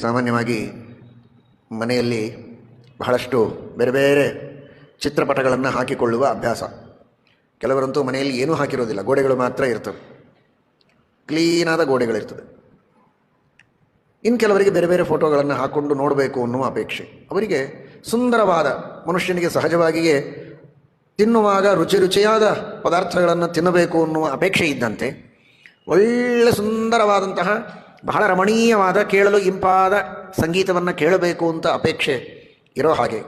ಸಾಮಾನ್ಯವಾಗಿ ಮನೆಯಲ್ಲಿ ಬಹಳಷ್ಟು ಬೇರೆ ಬೇರೆ ಚಿತ್ರಪಟಗಳನ್ನು ಹಾಕಿಕೊಳ್ಳುವ ಅಭ್ಯಾಸ. ಕೆಲವರಂತೂ ಮನೆಯಲ್ಲಿ ಏನೂ ಹಾಕಿರೋದಿಲ್ಲ, ಗೋಡೆಗಳು ಮಾತ್ರ ಇರ್ತವೆ. ಕ್ಲೀನಾದ ಗೋಡೆಗಳಿರ್ತದೆ ಇನ್ನು ಕೆಲವರಿಗೆ ಬೇರೆ ಬೇರೆ ಫೋಟೋಗಳನ್ನು ಹಾಕ್ಕೊಂಡು ನೋಡಬೇಕು ಅನ್ನುವ ಅಪೇಕ್ಷೆ. ಅವರಿಗೆ ಸುಂದರವಾದ ಮನುಷ್ಯನಿಗೆ ಸಹಜವಾಗಿಯೇ ತಿನ್ನುವಾಗ ರುಚಿ ರುಚಿಯಾದ ಪದಾರ್ಥಗಳನ್ನು ತಿನ್ನಬೇಕು ಅನ್ನುವ ಅಪೇಕ್ಷೆ ಇದ್ದಂತೆ, ಒಳ್ಳೆ ಸುಂದರವಾದಂತಹ ಬಹಳ ರಮಣೀಯವಾದ, ಕೇಳಲು ಇಂಪಾದ ಸಂಗೀತವನ್ನು ಕೇಳಬೇಕು ಅಂತ ಅಪೇಕ್ಷೆ ಇರೋ ಹಾಗೆ.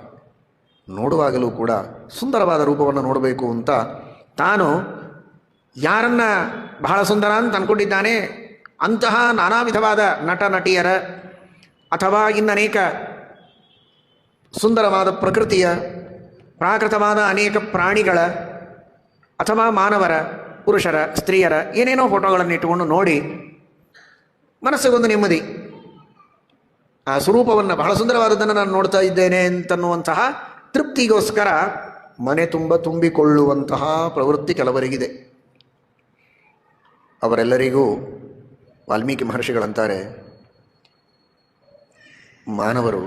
ನೋಡುವಾಗಲೂ ಕೂಡ ಸುಂದರವಾದ ರೂಪವನ್ನು ನೋಡಬೇಕು ಅಂತ ತಾನು ಯಾರನ್ನ ಬಹಳ ಸುಂದರ ಅಂತ ಅಂದ್ಕೊಂಡಿದ್ದಾನೆ ಅಂತಹ ನಾನಾ ವಿಧವಾದ ನಟ, ನಟಿಯರ ಅಥವಾ ಇನ್ನನೇಕ ಸುಂದರವಾದ ಪ್ರಕೃತಿಯ, ಪ್ರಾಕೃತವಾದ ಅನೇಕ ಪ್ರಾಣಿಗಳ ಅಥವಾ ಮಾನವರ, ಪುರುಷರ, ಸ್ತ್ರೀಯರ ಏನೇನೋ ಫೋಟೋಗಳನ್ನು ಇಟ್ಟುಕೊಂಡು ನೋಡಿ ಮನಸ್ಸಿಗೊಂದು ನೆಮ್ಮದಿ. ಆ ಸ್ವರೂಪವನ್ನು ಬಹಳ ಸುಂದರವಾದದ್ದನ್ನು ನಾನು ನೋಡ್ತಾ ಇದ್ದೇನೆ ಅಂತನ್ನುವಂತಹ ತೃಪ್ತಿಗೋಸ್ಕರ ಮನೆ ತುಂಬ ತುಂಬಿಕೊಳ್ಳುವಂತಹ ಪ್ರವೃತ್ತಿ ಕೆಲವರಿಗಿದೆ. ಅವರೆಲ್ಲರಿಗೂ ವಾಲ್ಮೀಕಿ ಮಹರ್ಷಿಗಳಂತಾರೆ, ಮಾನವರು,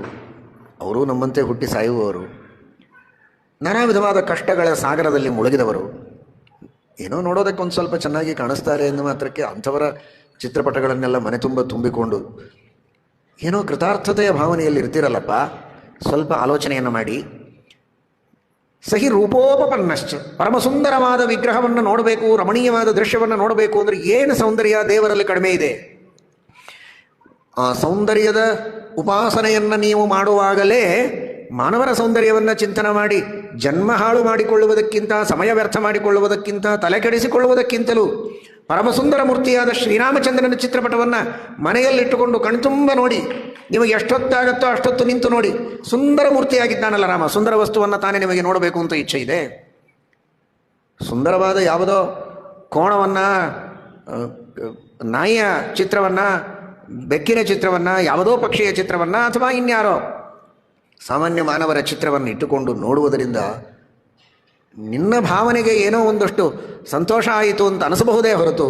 ಅವರು ನಮ್ಮಂತೆ ಹುಟ್ಟಿ ಸಾಯುವವರು, ನಾನಾ ವಿಧವಾದ ಕಷ್ಟಗಳ ಸಾಗರದಲ್ಲಿ ಮುಳುಗಿದವರು. ಏನೋ ನೋಡೋದಕ್ಕೆ ಒಂದು ಸ್ವಲ್ಪ ಚೆನ್ನಾಗಿ ಕಾಣಿಸ್ತಾರೆ ಎಂದು ಮಾತ್ರಕ್ಕೆ ಅಂಥವರ ಚಿತ್ರಪಟಗಳನ್ನೆಲ್ಲ ಮನೆ ತುಂಬ ತುಂಬಿಕೊಂಡು. ಏನೋ ಕೃತಾರ್ಥತೆಯ ಭಾವನೆಯಲ್ಲಿ ಇರ್ತಿರಲ್ಲಪ್ಪ. ಸ್ವಲ್ಪ ಆಲೋಚನೆಯನ್ನು ಮಾಡಿ. ಸಹಿ ರೂಪೋಪನ್ನಶ್ಚ ಪರಮ ಸುಂದರವಾದ ವಿಗ್ರಹವನ್ನು ನೋಡಬೇಕು, ರಮಣೀಯವಾದ ದೃಶ್ಯವನ್ನು ನೋಡಬೇಕು ಅಂದರೆ ಏನು ಸೌಂದರ್ಯ ದೇವರಲ್ಲಿ ಕಡಿಮೆ ಇದೆ? ಆ ಸೌಂದರ್ಯದ ಉಪಾಸನೆಯನ್ನು ನೀವು ಮಾಡುವಾಗಲೇ ಮಾನವರ ಸೌಂದರ್ಯವನ್ನು ಚಿಂತನೆ ಮಾಡಿ, ಜನ್ಮ ಹಾಳು ಮಾಡಿಕೊಳ್ಳುವುದಕ್ಕಿಂತ, ಸಮಯ ವ್ಯರ್ಥ ಮಾಡಿಕೊಳ್ಳುವುದಕ್ಕಿಂತ, ತಲೆ ಕೆಡಿಸಿಕೊಳ್ಳುವುದಕ್ಕಿಂತಲೂ ಪರಮಸುಂದರ ಮೂರ್ತಿಯಾದ ಶ್ರೀರಾಮಚಂದ್ರನ ಚಿತ್ರಪಟವನ್ನು ಮನೆಯಲ್ಲಿಟ್ಟುಕೊಂಡು ಕಣ್ತುಂಬ ನೋಡಿ. ನಿಮಗೆ ಎಷ್ಟೊತ್ತಾಗತ್ತೋ ಅಷ್ಟೊತ್ತು ನಿಂತು ನೋಡಿ. ಸುಂದರ ಮೂರ್ತಿಯಾಗಿದ್ದಾನಲ್ಲ ರಾಮ. ಸುಂದರ ವಸ್ತುವನ್ನು ತಾನೇ ನಿಮಗೆ ನೋಡಬೇಕು ಅಂತ ಇಚ್ಛೆ ಇದೆ. ಸುಂದರವಾದ ಯಾವುದೋ ಕೋಣವನ್ನು ನಾಯಿಯ ಚಿತ್ರವನ್ನು, ಬೆಕ್ಕಿನ ಚಿತ್ರವನ್ನು, ಯಾವುದೋ ಪಕ್ಷಿಯ ಚಿತ್ರವನ್ನು ಅಥವಾ ಇನ್ಯಾರೋ ಸಾಮಾನ್ಯ ಮಾನವರ ಚಿತ್ರವನ್ನು ಇಟ್ಟುಕೊಂಡು ನೋಡುವುದರಿಂದ ನಿನ್ನ ಭಾವನೆಗೆ ಏನೋ ಒಂದಷ್ಟು ಸಂತೋಷ ಆಯಿತು ಅಂತ ಅನಿಸಬಹುದೇ ಹೊರತು,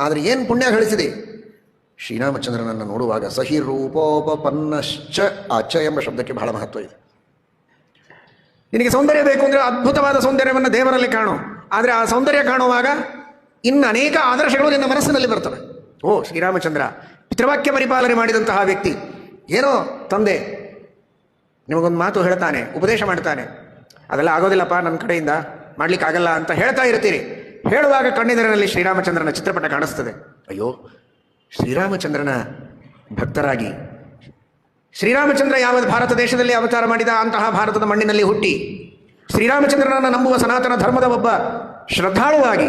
ಆದರೆ ಏನು ಪುಣ್ಯ ಗಳಿಸಿದೆ? ಶ್ರೀರಾಮಚಂದ್ರನನ್ನು ನೋಡುವಾಗ ಸಹಿ ರೂಪೋಪನ್ನಶ್ಚ ಅಚ್ಚ ಎಂಬ ಶಬ್ದಕ್ಕೆ ಬಹಳ ಮಹತ್ವ ಇದೆ. ನಿನಗೆ ಸೌಂದರ್ಯ ಬೇಕು ಅಂದರೆ ಅದ್ಭುತವಾದ ಸೌಂದರ್ಯವನ್ನು ದೇವರಲ್ಲಿ ಕಾಣು. ಆದರೆ ಆ ಸೌಂದರ್ಯ ಕಾಣುವಾಗ ಇನ್ನು ಅನೇಕ ಆದರ್ಶಗಳು ನಿನ್ನ ಮನಸ್ಸಿನಲ್ಲಿ ಬರ್ತವೆ. ಓ, ಶ್ರೀರಾಮಚಂದ್ರ, ಪಿತೃವಾಕ್ಯ ಪರಿಪಾಲನೆ ಮಾಡಿದಂತಹ ವ್ಯಕ್ತಿ. ಏನೋ ತಂದೆ ನಿಮಗೊಂದು ಮಾತು ಹೇಳ್ತಾನೆ, ಉಪದೇಶ ಮಾಡ್ತಾನೆ. ಅದೆಲ್ಲ ಆಗೋದಿಲ್ಲಪ್ಪ ನನ್ನ ಕಡೆಯಿಂದ. ಮಾಡ್ಲಿಕ್ಕಾಗಲ್ಲ ಅಂತ ಹೇಳ್ತಾ ಇರ್ತೀರಿ. ಹೇಳುವಾಗ ಕಣ್ಣೆದುರಿನಲ್ಲಿ ಶ್ರೀರಾಮಚಂದ್ರನ ಚಿತ್ರಪಟ ಕಾಣಿಸ್ತದೆ. ಅಯ್ಯೋ, ಶ್ರೀರಾಮಚಂದ್ರನ ಭಕ್ತರಾಗಿ. ಶ್ರೀರಾಮಚಂದ್ರ ಯಾವ ಭಾರತ ದೇಶದಲ್ಲಿ ಅವತಾರ ಮಾಡಿದ? ಅಂತಹ ಭಾರತದ ಮಣ್ಣಿನಲ್ಲಿ ಹುಟ್ಟಿ. ಶ್ರೀರಾಮಚಂದ್ರನನ್ನು ನಂಬುವ ಸನಾತನ ಧರ್ಮದ ಒಬ್ಬ ಶ್ರದ್ಧಾಳುವಾಗಿ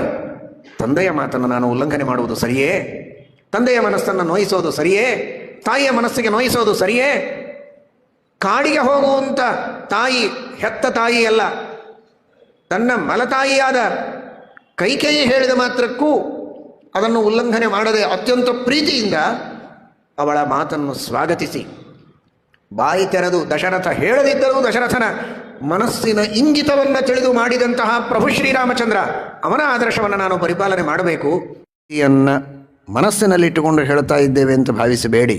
ತಂದೆಯ ಮಾತನ್ನು ನಾನು ಉಲ್ಲಂಘನೆ ಮಾಡುವುದು ಸರಿಯೇ? ತಂದೆಯ ಮನಸ್ಸನ್ನು ನೋಯಿಸೋದು ಸರಿಯೇ? ತಾಯಿಯ ಮನಸ್ಸಿಗೆ ನೋಯಿಸೋದು ಸರಿಯೇ? ಕಾಡಿಗೆ ಹೋಗುವಂತ ತಾಯಿ ಹೆತ್ತ ತಾಯಿಯಲ್ಲ ತನ್ನ ಮಲತಾಯಿಯಾದ ಕೈಕೇಯಿ ಹೇಳಿದ ಮಾತ್ರಕ್ಕೂ ಅದನ್ನು ಉಲ್ಲಂಘನೆ ಮಾಡದೆ ಅತ್ಯಂತ ಪ್ರೀತಿಯಿಂದ ಅವಳ ಮಾತನ್ನು ಸ್ವಾಗತಿಸಿ. ಬಾಯಿ ತೆರೆದು ದಶರಥ ಹೇಳದಿದ್ದರೂ ದಶರಥನ ಮನಸ್ಸಿನ ಇಂಗಿತವನ್ನು ತಿಳಿದು ಮಾಡಿದಂತಹ ಪ್ರಭು ಶ್ರೀರಾಮಚಂದ್ರ ಅವನ ಆದರ್ಶವನ್ನು ನಾನು ಪರಿಪಾಲನೆ ಮಾಡಬೇಕು. ಮನಸ್ಸಿನಲ್ಲಿಟ್ಟುಕೊಂಡು ಹೇಳ್ತಾ ಇದ್ದೇವೆ ಅಂತ ಭಾವಿಸಬೇಡಿ.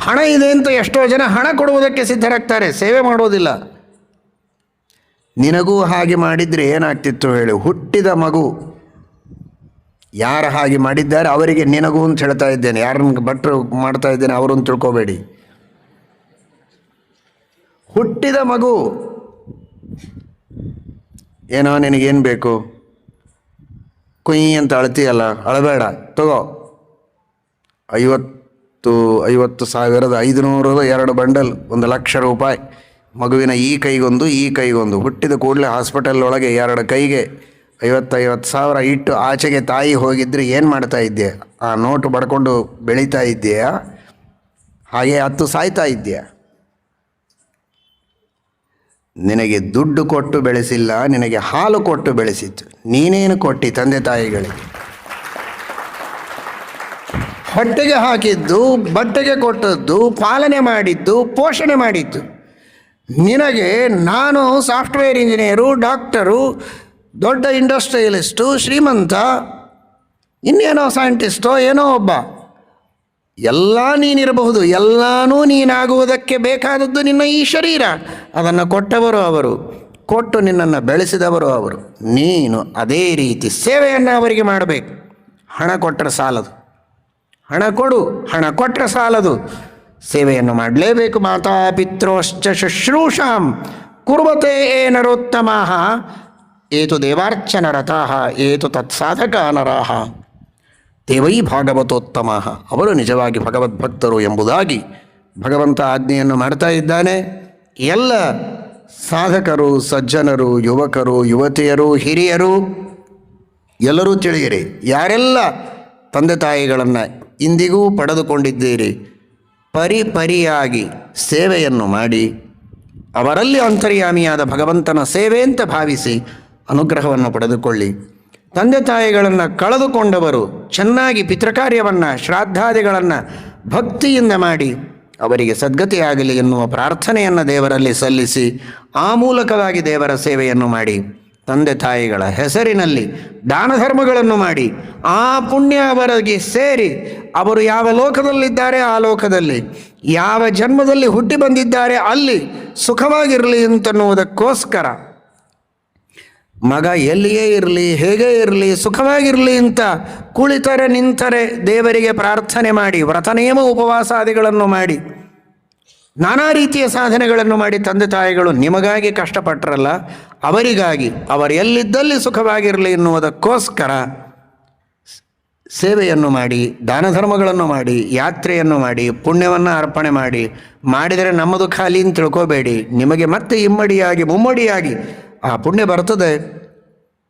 ಹಣ ಇದೆ ಅಂತ ಎಷ್ಟೋ ಜನ ಹಣ ಕೊಡುವುದಕ್ಕೆ ಸಿದ್ಧರಾಗ್ತಾರೆ, ಸೇವೆ ಮಾಡೋದಿಲ್ಲ. ನಿನಗೂ ಹಾಗೆ ಮಾಡಿದರೆ ಏನಾಗ್ತಿತ್ತು ಹೇಳಿ. ಹುಟ್ಟಿದ ಮಗು ಯಾರು ಹಾಗೆ ಮಾಡಿದ್ದಾರೆ ಅವರಿಗೆ ನಿನಗೂ ಅಂತ ಹೇಳ್ತಾ ಇದ್ದೇನೆ. ಯಾರನ್ನ ಭಟ್ರು ಮಾಡ್ತಾ ಇದ್ದೇನೆ ಅವರನ್ನು ತಿಳ್ಕೋಬೇಡಿ. ಹುಟ್ಟಿದ ಮಗು ಏನೋ ನಿನಗೇನು ಬೇಕು? ಕುಯ್ ಅಂತ ಅಳ್ತೀಯಲ್ಲ, ಅಳಬೇಡ, ತಗೋ. ಐವತ್ತು ಐವತ್ತು ಸಾವಿರದ ಐದುನೂರದ ಎರಡು ಬಂಡಲ್, ಒಂದು ಲಕ್ಷ ರೂಪಾಯಿ. ಮಗುವಿನ ಈ ಕೈಗೊಂದು ಈ ಕೈಗೊಂದು. ಹುಟ್ಟಿದ ಕೂಡಲೇ ಹಾಸ್ಪಿಟಲ್ ಒಳಗೆ ಎರಡು ಕೈಗೆ ಐವತ್ತೈವತ್ತು ಸಾವಿರ ಇಟ್ಟು ಆಚೆಗೆ ತಾಯಿ ಹೋಗಿದ್ದರೆ ಏನು ಮಾಡ್ತಾ ಇದ್ದೆ ಆ ನೋಟು ಬಡ್ಕೊಂಡು ಬೆಳೀತಾ ಇದ್ದೀಯಾ? ಹಾಗೆ ಹತ್ತು ಸಾಯ್ತಾ ಇದ್ದೀಯಾ? ನಿನಗೆ ದುಡ್ಡು ಕೊಟ್ಟು ಬೆಳೆಸಿಲ್ಲ, ನಿನಗೆ ಹಾಲು ಕೊಟ್ಟು ಬೆಳೆಸಿತ್ತು. ನೀನೇನು ಕೊಟ್ಟಿ ತಂದೆ ತಾಯಿಗಳಿಗೆ? ಹೊಟ್ಟೆಗೆ ಹಾಕಿದ್ದು, ಬಟ್ಟೆಗೆ ಕೊಟ್ಟದ್ದು, ಪಾಲನೆ ಮಾಡಿದ್ದು, ಪೋಷಣೆ ಮಾಡಿದ್ದು. ನಿನಗೆ ನಾನು ಸಾಫ್ಟ್ವೇರ್ ಇಂಜಿನಿಯರು, ಡಾಕ್ಟರು, ದೊಡ್ಡ ಇಂಡಸ್ಟ್ರಿಯಲಿಸ್ಟು, ಶ್ರೀಮಂತ, ಇನ್ನೇನೋ ಸೈಂಟಿಸ್ಟೋ, ಏನೋ ಒಬ್ಬ. ಎಲ್ಲ ನೀನಿರಬಹುದು, ಎಲ್ಲನೂ ನೀನಾಗುವುದಕ್ಕೆ ಬೇಕಾದದ್ದು ನಿನ್ನ ಈ ಶರೀರ. ಅದನ್ನು ಕೊಟ್ಟವರು ಅವರು, ಕೊಟ್ಟು ನಿನ್ನನ್ನು ಬೆಳೆಸಿದವರು ಅವರು. ನೀನು ಅದೇ ರೀತಿ ಸೇವೆಯನ್ನು ಅವರಿಗೆ ಮಾಡಬೇಕು. ಹಣ ಕೊಟ್ಟರೆ ಸಾಲದು. ಹಣ ಕೊಡು, ಹಣ ಕೊಟ್ಟರೆ ಸಾಲದು. ಸೇವೆಯನ್ನು ಮಾಡಲೇಬೇಕು ಮಾತಾ ಪಿತ್ರೋಶ್ಚ ಶುಶ್ರೂಷಾಂ. ಕುರ್ವತೆ ಏ ನರೋತ್ತಮ ಏತು ದೇವಾರ್ಚನ ಏತು ಏತು ತತ್ಸಾಧಕ ನರಾಹ ದೇವೈ ಭಾಗವತೋತ್ತಮ ಅವರು ನಿಜವಾಗಿ ಭಗವದ್ಭಕ್ತರು ಎಂಬುದಾಗಿ ಭಗವಂತ ಆಜ್ಞೆಯನ್ನು ಮಾಡ್ತಾ ಇದ್ದಾನೆ. ಎಲ್ಲ ಸಾಧಕರು, ಸಜ್ಜನರು, ಯುವಕರು, ಯುವತಿಯರು, ಹಿರಿಯರು, ಎಲ್ಲರೂ ತಿಳಿಯಿರಿ, ಯಾರೆಲ್ಲ ತಂದೆ ತಾಯಿಗಳನ್ನು ಇಂದಿಗೂ ಪಡೆದುಕೊಂಡಿದ್ದೀರಿ. ಪರಿಪರಿಯಾಗಿ ಸೇವೆಯನ್ನು ಮಾಡಿ, ಅವರಲ್ಲಿ ಅಂತರ್ಯಾಮಿಯಾದ ಭಗವಂತನ ಸೇವೆ ಅಂತ ಭಾವಿಸಿ ಅನುಗ್ರಹವನ್ನು ಪಡೆದುಕೊಳ್ಳಿ. ತಂದೆ ತಾಯಿಗಳನ್ನು ಕಳೆದುಕೊಂಡವರು ಚೆನ್ನಾಗಿ ಪಿತೃಕಾರ್ಯವನ್ನು, ಶ್ರಾದ್ದಾದಿಗಳನ್ನು ಭಕ್ತಿಯಿಂದ ಮಾಡಿ ಅವರಿಗೆ ಸದ್ಗತಿಯಾಗಲಿ ಎನ್ನುವ ಪ್ರಾರ್ಥನೆಯನ್ನು ದೇವರಲ್ಲಿ ಸಲ್ಲಿಸಿ, ಆ ಮೂಲಕವಾಗಿ ದೇವರ ಸೇವೆಯನ್ನು ಮಾಡಿ. ತಂದೆ ತಾಯಿಗಳ ಹೆಸರಿನಲ್ಲಿ ದಾನ ಧರ್ಮಗಳನ್ನು ಮಾಡಿ ಆ ಪುಣ್ಯ ಅವರಿಗೆ ಸೇರಿ ಅವರು ಯಾವ ಲೋಕದಲ್ಲಿದ್ದಾರೆ, ಆ ಲೋಕದಲ್ಲಿ ಯಾವ ಜನ್ಮದಲ್ಲಿ ಹುಟ್ಟಿ ಬಂದಿದ್ದಾರೆ, ಅಲ್ಲಿ ಸುಖವಾಗಿರಲಿ ಅಂತನ್ನುವುದಕ್ಕೋಸ್ಕರ ಮಗ ಎಲ್ಲಿಯೇ ಇರಲಿ, ಹೇಗೆ ಇರಲಿ, ಸುಖವಾಗಿರಲಿ ಅಂತ ಕುಳಿತರೆ ನಿಂತರೆ ದೇವರಿಗೆ ಪ್ರಾರ್ಥನೆ ಮಾಡಿ ವ್ರತನಿಯಮ ಉಪವಾಸಾದಿಗಳನ್ನು ಮಾಡಿ ನಾನಾ ರೀತಿಯ ಸಾಧನೆಗಳನ್ನು ಮಾಡಿ ತಂದೆ ತಾಯಿಗಳು ನಿಮಗಾಗಿ ಕಷ್ಟಪಟ್ಟರಲ್ಲ ಅವರಿಗಾಗಿ, ಅವರು ಎಲ್ಲಿದ್ದಲ್ಲಿ ಸುಖವಾಗಿರಲಿ ಎನ್ನುವುದಕ್ಕೋಸ್ಕರ ಸೇವೆಯನ್ನು ಮಾಡಿ, ದಾನ ಧರ್ಮಗಳನ್ನು ಮಾಡಿ, ಯಾತ್ರೆಯನ್ನು ಮಾಡಿ, ಪುಣ್ಯವನ್ನು ಅರ್ಪಣೆ ಮಾಡಿ, ಮಾಡಿದರೆ ನಮ್ಮದು ಖಾಲಿ ಅಂತ ತಿಳ್ಕೋಬೇಡಿ. ನಿಮಗೆ ಮತ್ತೆ ಇಮ್ಮಡಿಯಾಗಿ, ಮುಮ್ಮಡಿಯಾಗಿ ಆ ಪುಣ್ಯ ಬರ್ತದೆ.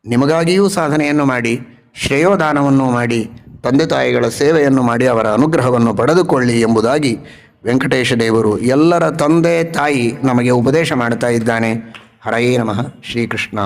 ನಿಮಗಾಗಿಯೂ ಸಾಧನೆಯನ್ನು ಮಾಡಿ, ಶ್ರೇಯೋದಾನವನ್ನು ಮಾಡಿ, ತಂದೆ ತಾಯಿಗಳ ಸೇವೆಯನ್ನು ಮಾಡಿ, ಅವರ ಅನುಗ್ರಹವನ್ನು ಪಡೆದುಕೊಳ್ಳಿ ಎಂಬುದಾಗಿ ವೆಂಕಟೇಶ ದೇವರು ಎಲ್ಲರ ತಂದೆ ತಾಯಿ ನಮಗೆ ಉಪದೇಶ ಮಾಡ್ತಾ ಇದ್ದಾನೆ. ಹರಯೇ ನಮಃ ಶ್ರೀಕೃಷ್ಣ.